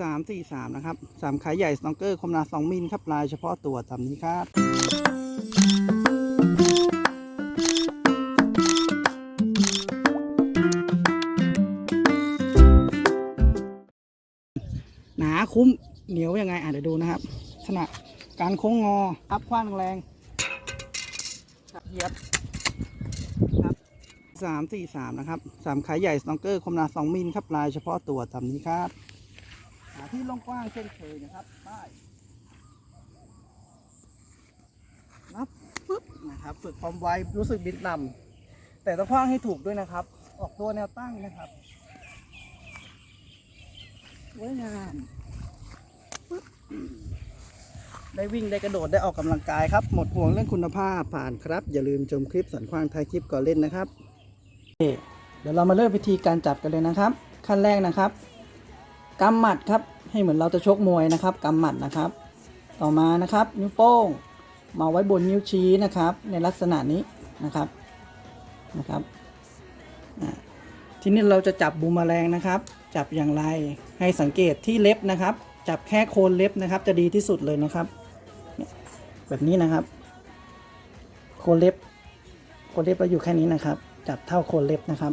สามสี่สามนะครับสามขายใหญ่สโนเกอร์คมนาสองมิลครับลายเฉพาะตัวตามนี้ครับ หนาคุ้มเหนียวยังไงอะเดี๋ยวดูนะครับลักษณะการโค้งงออัพคว้านแรงเหยียบครับสามสี่สามนะครับสามขายใหญ่สโนเกอร์คมนาสองมิลครับลายเฉพาะตัวตามนี้ครับ ที่ล่งกว้างเช่นเคยนะครับป้ายนับปึ๊บนะครับฝึกความไวรู้สึกบิดนำแต่ต้องคว้างให้ถูกด้วยนะครับ ออกตัวแนวตั้งนะครับสวยงามได้วิ่งได้กระโดดได้ออกกำลังกายครับ หมดห่วงเรื่องคุณภาพผ่านครับ อย่าลืมชมคลิปสันควางท้ายคลิปก่อนเล่นนะครับโอเคเดี๋ยวเรามาเริ่มวิธีการจับกันเลยนะครับ ขั้นแรกนะครับกำหมัดครับ ให้เหมือนเราจะชกมวยนะครับกำหมัดนะครับ ต่อมานะครับ นิ้วโป้งมาไว้บนนิ้วชี้นะครับ ในลักษณะนี้นะครับนะครับทีนี้เราจะจับบูมแมลงนะครับ จับอย่างไรให้สังเกตที่เล็บนะครับ จับแค่โคนเล็บนะครับ จะดีที่สุดเลยนะครับแบบนี้นะครับ โคนเล็บ โคนเล็บเราอยู่แค่นี้นะครับ จับเท่าโคนเล็บนะครับ